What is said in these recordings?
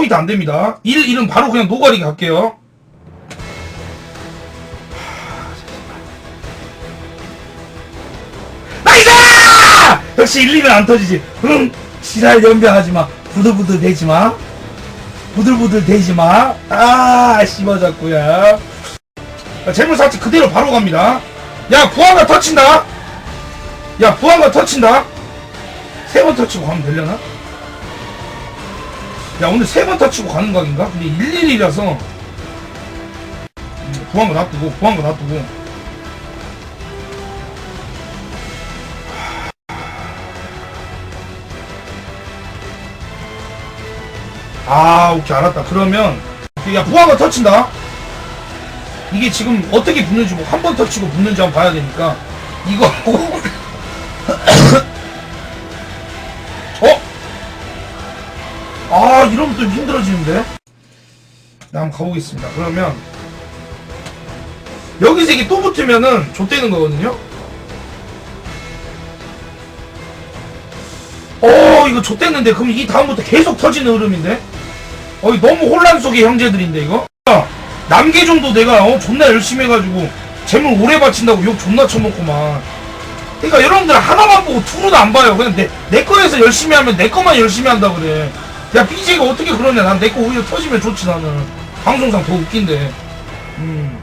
포인트 안 됩니다. 1, 1은 바로 그냥 노가리 갈게요. 나이스! 역시 1, 2는 안 터지지. 응, 지랄 연병하지 마. 부들부들 대지 마. 부들부들 대지 마. 아, 씹어졌구요. 재물사치 그대로 바로 갑니다. 야, 부하가 터친다. 야, 부하가 터친다. 세 번 터치고 가면 되려나? 야, 오늘 세번 터치고 가는 각인가? 근데 11이라서. 부한 거 놔두고, 부한 거 놔두고. 아, 오케이, 알았다. 그러면, 야, 부하가 터친다. 이게 지금 어떻게 붙는지 뭐 한 번 터치고 붙는지 한번 봐야 되니까 이거 하고 이러면 또 힘들어지는데? 나 한번 가보겠습니다. 그러면 여기서 이게 또 붙으면은 좆되는 거거든요? 어 이거 좆됐는데 그럼 이 다음부터 계속 터지는 흐름인데? 어 너무 혼란 속의 형제들인데 이거? 남계정도 내가 어 존나 열심히 해가지고 재물 오래 바친다고 욕 존나 쳐먹고만. 그러니까 여러분들 하나만 보고 투로도 안 봐요. 그냥 내, 내 거에서 열심히 하면 내 거만 열심히 한다 그래 야 BJ가 어떻게 그러냐? 난 내 거 오히려 터지면 좋지 나는. 방송상 더 웃긴데. 음.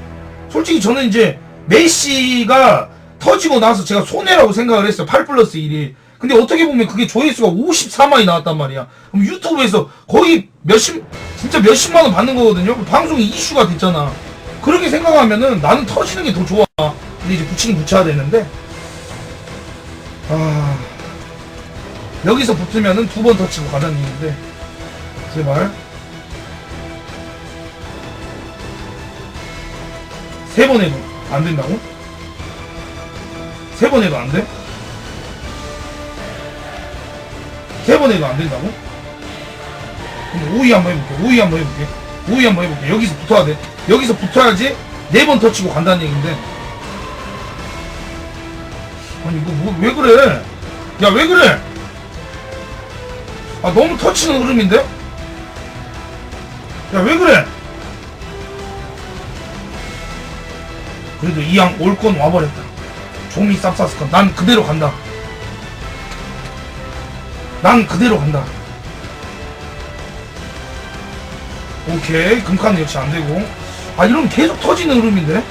솔직히 저는 이제 메시가 터지고 나서 제가 손해라고 생각을 했어요. 8 플러스 1이 근데 어떻게 보면 그게 조회수가 54만이 나왔단 말이야. 그럼 유튜브에서 거의 몇십 진짜 몇십만 원 받는 거거든요? 방송이 이슈가 됐잖아. 그렇게 생각하면은 나는 터지는 게 더 좋아. 근데 이제 붙이긴 붙여야 되는데. 아. 여기서 붙으면은 두번 터치고 가자는 얘기인데 제발 세 번 해도 안 된다고? 세 번 해도 안 돼? 세 번 해도 안 된다고? 그럼 5위 한번 해볼게. 5위 한번 해볼게. 5위 한번 해볼게. 여기서 붙어야 돼. 여기서 붙어야지 네 번 터치고 간다는 얘긴데. 아니 이거 뭐, 왜 그래? 야 왜 그래? 아 너무 터치는 흐름인데? 야 왜 그래? 그래도 이왕 올건 와버렸다. 종이 쌉쌌을건 난 그대로 간다. 난 그대로 간다. 오케이 금카는 역시 안 되고 아 이러면 계속 터지는 흐름인데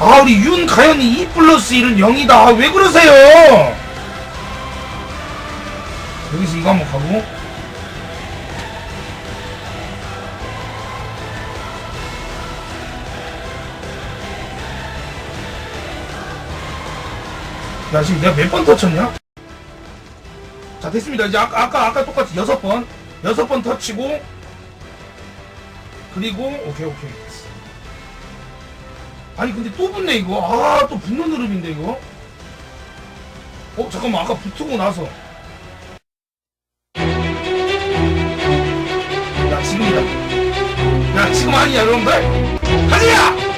아 우리 윤가연이 2 플러스 1은 0이다 아, 왜 그러세요 여기서 이거 한번 가고 야 지금 내가 몇 번 터쳤냐? 자 됐습니다. 이제 아까 아까 아까 똑같이 여섯 번. 여섯 번 터치고 그리고 오케이 오케이. 아니 근데 또 붙네 이거. 아 또 붙는 흐름인데 이거. 어 잠깐만. 아까 붙고 나서. 야 지금이다. 야 지금 아니야 여러분들? 가자